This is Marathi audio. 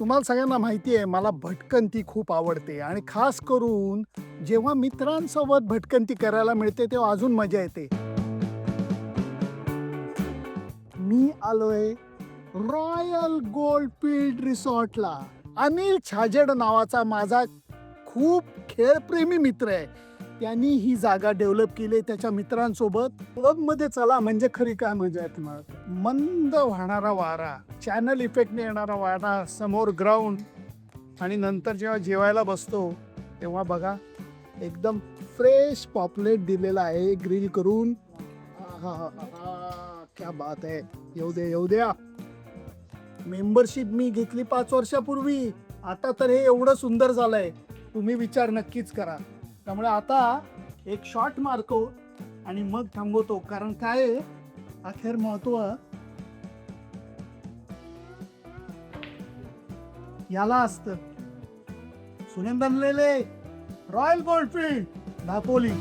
तुम्हाला सगळ्यांना माहिती आहे मला भटकंती खूप आवडते आणि खास करून जेव्हा मित्रांसोबत भटकंती करायला मिळते तेव्हा अजून मजा येते. मी आलोय रॉयल गोल्डफिल्ड रिसॉर्टला अनिल छाजेड नावाचा माझा खूप खेळप्रेमी मित्र आहे. त्यांनी ही जागा डेव्हलप केली त्याच्या मित्रांसोबत. क्लबमध्ये चला म्हणजे खरी काय मजा आहे तुम्हाला. मंद वाहणारा वारा चॅनल इफेक्टने येणारा वारा समोर ग्राउंड आणि नंतर जेव्हा जेवायला बसतो तेव्हा बघा एकदम फ्रेश पॉपलेट दिलेला आहे ग्रिल करून. आहाहाहा, क्या बात आहे. येऊ दे येऊ द्या. मेंबरशिप मी घेतली पाच वर्षापूर्वी. आता तर हे एवढं सुंदर झालंय. तुम्ही विचार नक्कीच करा. त्यामुळे आता एक शॉट मारतो आणि मग थांबवतो. कारण काय अखेर महत्त्व. याला असत. सुनेंदन लेले रॉयल गोल्डफिल्ड दापोली